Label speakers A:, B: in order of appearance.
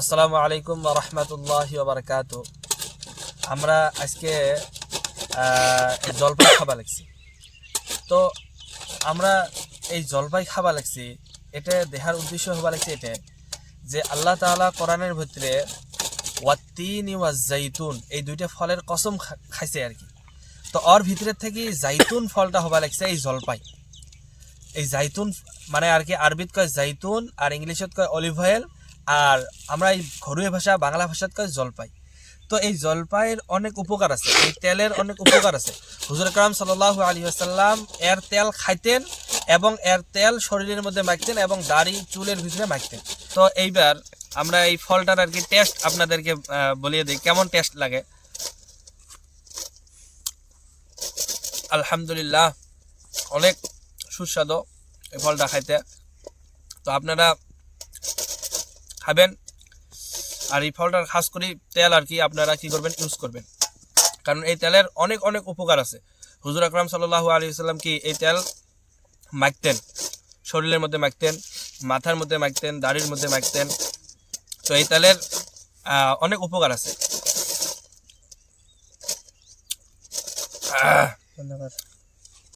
A: আসসালামু আলাইকুম রহমতুল্লাহ বারকাত। আমরা আজকে জলপাই খাবা লাগছি তো আমরা এই জলপাই খাবা লাগছি এটা দেখার উদ্দেশ্য হবা লাগছে এটা, যে আল্লাহ তাআলা কোরআনের ভিতরে ওয়াত্তিন ওয়া জাইতুন, এই দুইটা ফলের কসম খাইছে আর কি। তো ওর ভিতরে থেকে জাইতুন ফলটা হবা লাগছে এই জলপাই। এই জাইতুন মানে আর কি আরবিত কয় জাইতুন আর ইংলিশত কয় অলিভ অয়েল আর আমরা এই ঘরোয়া ভাষা, বাংলা ভাষাত কয় জলপাই তো এই জলপাইয়ের অনেক উপকার আছে, এই তেলের অনেক উপকার আছে। হুজুর কালাম সাল্লাহ আলী আসাল্লাম এর তেল খাইতেন এবং এর তেল শরীরের মধ্যে মাখতেন এবং দাড়ি, চুলের ভিতরে মাখতেন। তো এইবার আমরা এই ফলটার আর কি টেস্ট আপনাদেরকে বলিয়ে দিই, কেমন টেস্ট লাগে? আলহামদুলিল্লাহ, অনেক সুস্বাদু এই ফলটা খাইতে। তো আপনারা খাবেন। আর এই ফলটার খাস করে তেল আর কি আপনারা কি করবেন ইউজ করবেন। কারণ এই তেলের অনেক অনেক উপকার আছে। হুজুর আকরাম সাল্লাহ আলী সাল্লাম কি এই তেল মাখতেন? শরীরের মধ্যে মাখতেন মাথার মধ্যে মাখতেন দাড়ির মধ্যে মাখতেন। তো এই তেলের অনেক উপকার আছে। আহ,